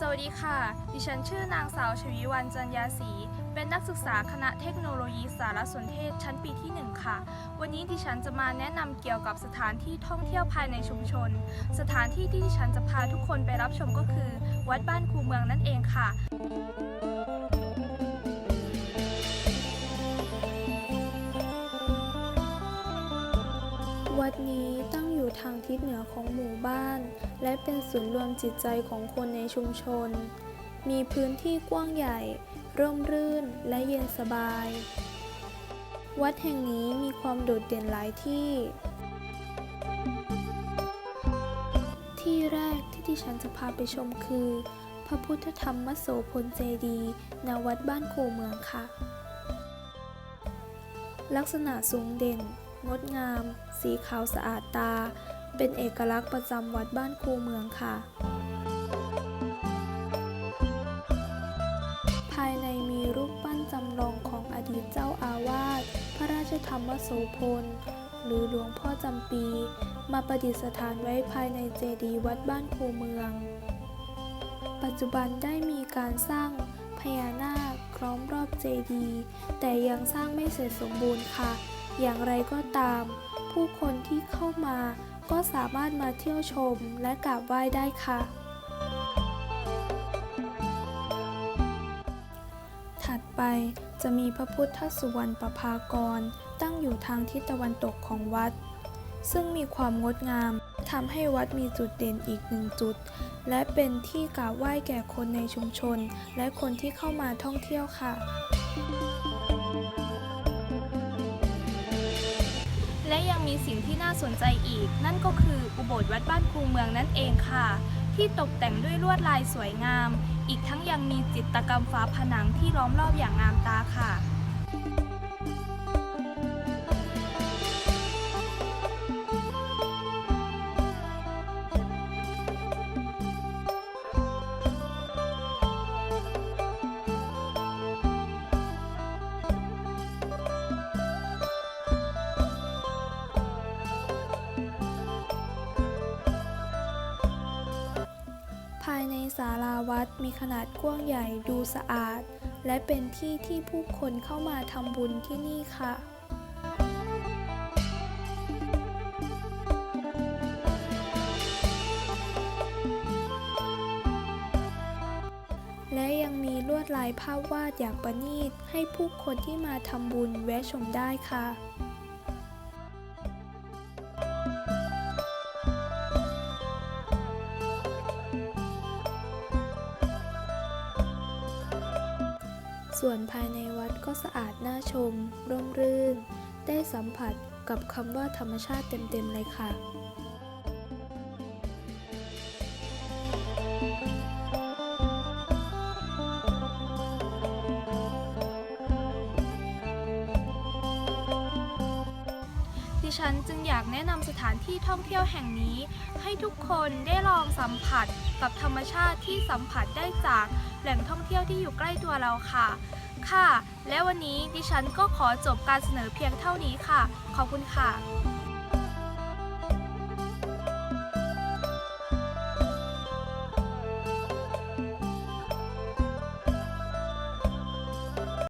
สวัสดีค่ะ ดิฉันชื่อนางสาวชวีวันจันยาศรี เป็นนักศึกษาคณะเทคโนโลยีสารสนเทศชั้นปีที่ 1 ค่ะ วันนี้ดิฉันจะมาแนะนำเกี่ยวกับสถานที่ท่องเที่ยวภายในชุมชน สถานที่ที่ดิฉันจะพาทุกคนไปรับชมก็คือ วัดบ้านคูเมืองนั่นเองค่ะวัดนี้ตั้ง อยู่ทางทิศเหนือของหมู่บ้าน และเป็นศูนย์รวมจิตใจของคนในชุมชน มีพื้นที่กว้างใหญ่ ร่มรื่นและเย็นสบาย วัดแห่งนี้มีความโดดเด่นหลายที่ ที่แรกที่ดิฉันจะพาไปชมคือ พระพุทธธรรมโสพลเจดีณวัดบ้านโคเมืองค่ะ ลักษณะสูงเด่น งดงาม สีขาวสะอาดตา เป็นเอกลักษณ์ประจำวัดบ้านคูเมืองค่ะ ภายในมีรูปปั้นจำลองของอดีตเจ้าอาวาส พระราชธรรมโสพล หรือหลวงพ่อจำปี มาประดิษฐานไว้ภายในเจดีย์วัดบ้านคูเมือง ปัจจุบันได้มีการสร้างพญานาคล้อมรอบเจดีย์แต่ยังสร้างไม่เสร็จสมบูรณ์ค่ะ อย่างไรก็ตาม ผู้คนที่เข้ามาก็สามารถมาเที่ยวชมและกราบไหว้ได้ค่ะ ถัดไปจะมีพระพุทธสุวรรณประภากร ตั้งอยู่ทางทิศตะวันตกของวัด ซึ่งมีความงดงามทำให้วัดมีจุดเด่นอีกหนึ่งจุด และเป็นที่กราบไหว้แก่คนในชุมชน และคนที่เข้ามาท่องเที่ยวค่ะ มีสิ่งที่น่าสนใจอีก นั่นก็คืออุโบสถวัดบ้านคูเมืองนั่นเองค่ะ ที่ตกแต่งด้วยลวดลายสวยงาม อีกทั้งยังมีจิตรกรรมฝาผนังที่ล้อมรอบอย่างงามตาค่ะ ภายในศาลาวัดมีขนาดกว้างใหญ่ดูสะอาด และเป็นที่ที่ผู้คนเข้ามาทำบุญที่นี่ค่ะและยังมีลวดลายภาพวาดอย่างประณีต ให้ผู้คนที่มาทำบุญแวะชมได้ค่ะ ส่วนภายในวัดก็สะอาดน่าชม ร่มรื่น ได้สัมผัสกับคำว่าธรรมชาติเต็มๆเลยค่ะ ดิฉันจึงอยากแนะนำสถานที่ท่องเที่ยวแห่งนี้ ให้ทุกคนได้ลองสัมผัสกับธรรมชาติที่สัมผัสได้จากแหล่งท่องเที่ยวที่อยู่ใกล้ตัวเราค่ะ ค่ะ และวันนี้ดิฉันก็ขอจบการเสนอเพียงเท่านี้ค่ะ ขอบคุณค่ะ